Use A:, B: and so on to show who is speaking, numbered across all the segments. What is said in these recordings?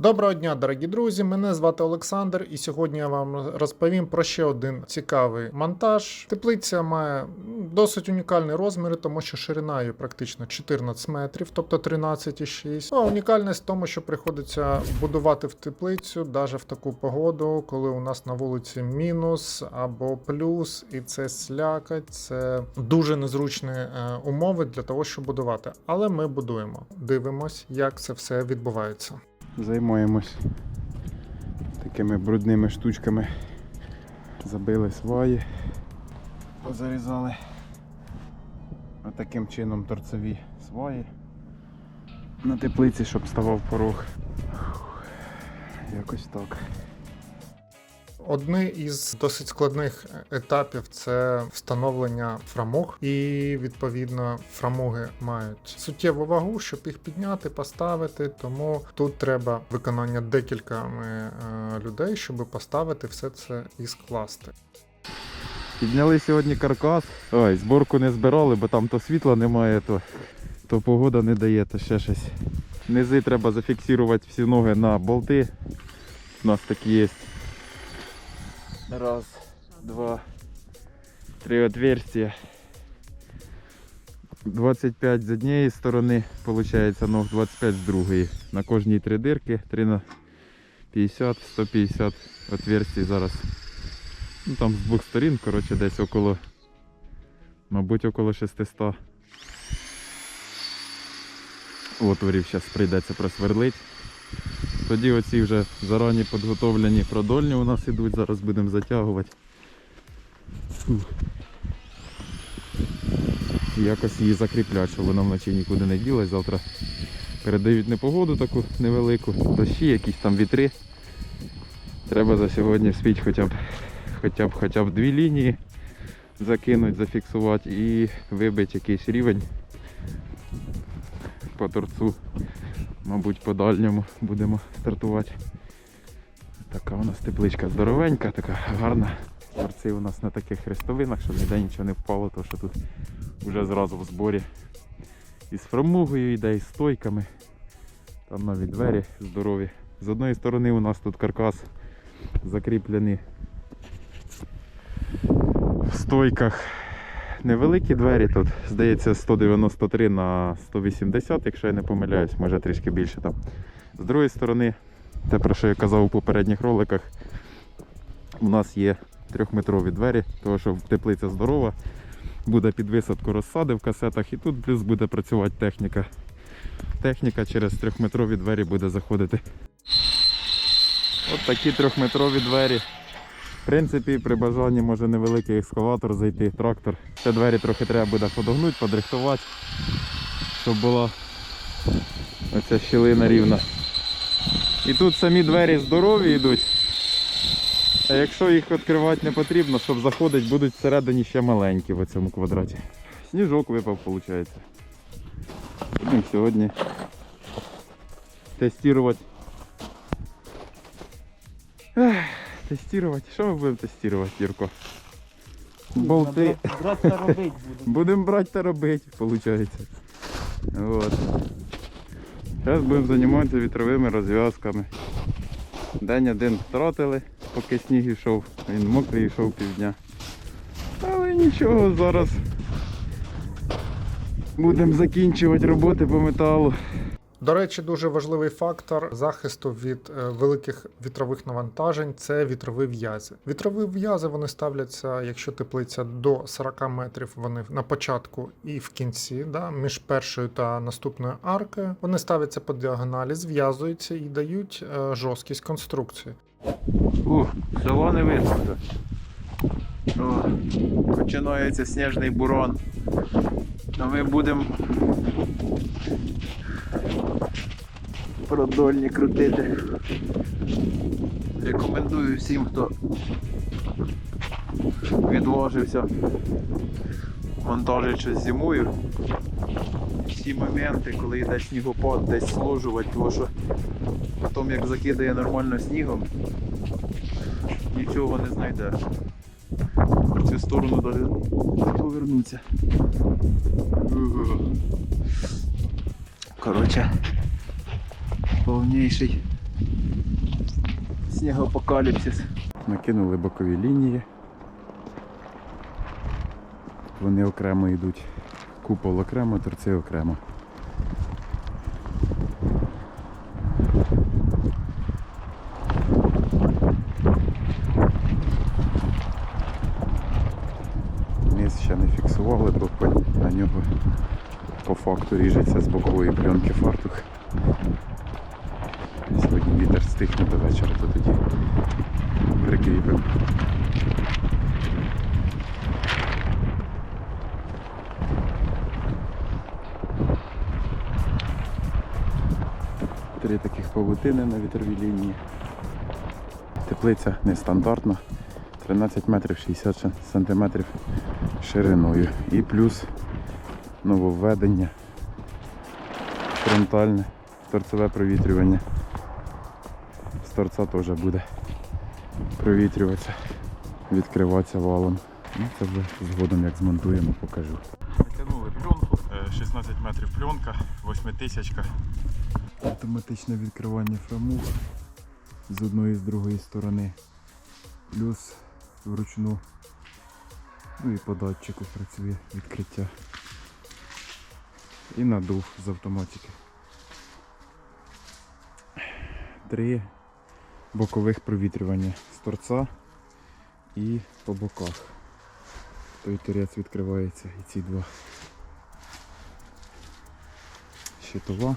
A: Доброго дня, дорогі друзі! Мене звати Олександр, і сьогодні я вам розповім про ще один цікавий монтаж. Теплиця має досить унікальні розміри, тому що ширина її практично 14 метрів, тобто 13,6. Ну, а унікальність в тому, що приходиться будувати в теплицю навіть в таку погоду, коли у нас на вулиці мінус або плюс, і це слякать, це дуже незручні е, умови для того, щоб будувати. Але ми будуємо. Дивимось, як це все відбувається.
B: Займаємось такими брудними штучками. Забили сваї, позарізали отаким чином торцеві сваї на теплиці, щоб ставав порог. Якось так.
A: Одне із досить складних етапів це встановлення фрамуг, і відповідно фрамуги мають суттєву вагу, щоб їх підняти, поставити. Тому тут треба виконання декількома е, людей, щоб поставити все це і скласти.
B: Підняли сьогодні каркас. Ой, зборку не збирали, бо там то світла немає, то, то погода не дає, то ще щось. Низи треба зафіксувати всі ноги на болти. У нас такі є. Раз, два, три отверстия. 25 з однієї сторони, виходить, ног 25 з другої. На кожній три дирки, 3 на 50, 150 отверстий зараз. Ну там з двох сторін, коротше, десь около, мабуть, около 600 отворів зараз прийдеться просверлити. Тоді оці вже зарані підготовлені продольні у нас ідуть, зараз будемо затягувати. Якось її закріпляти, щоб вона вночі нікуди не ділась. Завтра передають непогоду таку невелику, дощі, якісь там вітри. Треба за сьогодні вспіть хоча б хоча б хоча б дві лінії закинути, зафіксувати і вибити якийсь рівень по торцу. Мабуть, по дальньому будемо стартувати. Така у нас тепличка здоровенька, така гарна. Торці у нас на таких хрестовинах, щоб ніде нічого не впало, то що тут вже зразу в зборі із фрамугою йде, і з стойками. Там навіть двері здорові. З одної сторони у нас тут каркас закріплений в стойках невеликі двері тут, здається, 193 на 180, якщо я не помиляюсь, може трішки більше там. З другої сторони, те про що я казав у попередніх роликах, у нас є трьохметрові двері, тому що теплиця здорова, буде під висадку розсади в касетах і тут плюс буде працювати техніка. Техніка через трьохметрові двері буде заходити. От такі трьохметрові двері. В принципі, при бажанні може невеликий екскаватор зайти, трактор. Ще двері трохи треба буде подогнути, подрихтувати, щоб була оця щілина рівна. І тут самі двері здорові йдуть. А якщо їх відкривати не потрібно, щоб заходити, будуть всередині ще маленькі в цьому квадраті. Сніжок випав, виходить. Будемо сьогодні тестувати. Тестувати. Що ми будемо тестувати, Юрко? Болти.
C: Брат та робить буде.
B: Будемо брати та робити, виходить. Вот. Зараз будемо займатися вітровими розв'язками. День один втратили, поки сніг йшов. Він мокрий йшов півдня. Але нічого, зараз будемо закінчувати роботи по металу.
A: До речі, дуже важливий фактор захисту від е, великих вітрових навантажень це вітрові в'язи. Вітрові в'язи вони ставляться, якщо теплиця до 40 метрів, вони на початку і в кінці, да, між першою та наступною аркою. Вони ставляться по діагоналі, зв'язуються і дають е, жорсткість конструкції.
B: Ух, село не видно починається сніжний бурон. Ми будемо продольні крутити. Рекомендую всім, хто відложився монтажить щось зимою. Всі моменти, коли йде снігопад, десь сложувати, тому що потім як закидає нормально снігом, нічого не знайдеш. В цю сторону навіть не повернуться. Коротше, повніший Снігоапокаліпсис.
D: Накинули бокові лінії. Вони окремо йдуть. Купол окремо, торці окремо. Низ ще не фіксували, бо на нього по факту ріжеться з бокової пленки фартух. Сьогодні вітер стихне до вечора, то тоді прикріпимо. Три таких павутини на вітровій лінії. Теплиця нестандартна. 13 метрів 60 сантиметрів шириною. І плюс нововведення. Фронтальне торцеве провітрювання. З торця теж буде провітрюватися, відкриватися валом. Ну, це вже згодом як змонтуємо, покажу. Натягнули пленку, 16 метрів пленка, 8000. Автоматичне відкривання фрамуг з одної і з другої сторони. Плюс вручну. Ну і по датчику працює відкриття. І надув з автоматики. Три бокових провітрювання з торця і по боках. Той торець відкривається і ці два. Щитова.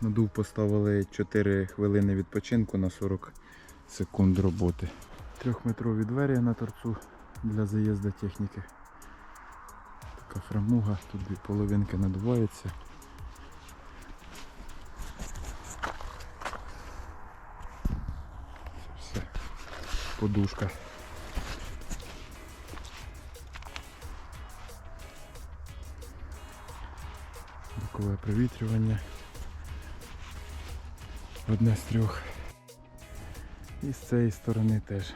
D: Надув поставили 4 хвилини відпочинку на 40 секунд роботи. Трьохметрові двері на торцу для заїзду техніки. Така фрамуга, тут дві половинки надуваються. Все. Подушка. Бокове провітрювання. Одне з трьох. І з цієї сторони теж.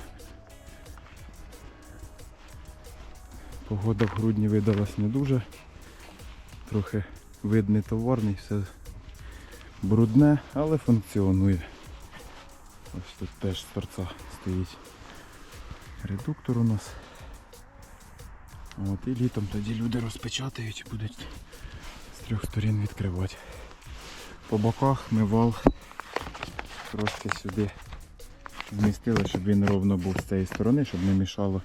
D: Погода в грудні видалась не дуже. Трохи видний товарний, все брудне, але функціонує. Ось тут теж з торця стоїть редуктор у нас. От, і літом тоді люди розпечатають і будуть з трьох сторін відкривати. По боках ми вал трошки сюди вмістили, щоб він ровно був з цієї сторони, щоб не мішало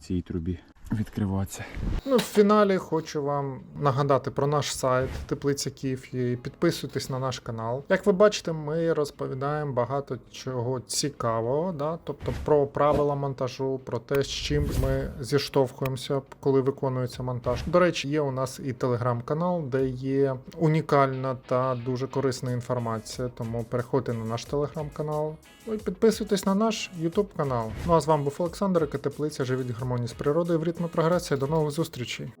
D: цій трубі відкриватися.
A: Ну, в фіналі хочу вам нагадати про наш сайт Теплиця Київ. І підписуйтесь на наш канал. Як ви бачите, ми розповідаємо багато чого цікавого, да? тобто про правила монтажу, про те, з чим ми зіштовхуємося, коли виконується монтаж. До речі, є у нас і телеграм-канал, де є унікальна та дуже корисна інформація. Тому переходьте на наш телеграм-канал. Ну і підписуйтесь на наш YouTube канал. Ну а з вами був Олександр, яка теплиця живіть в гармонії з природою в ритмі прогресії. До нових зустрічей.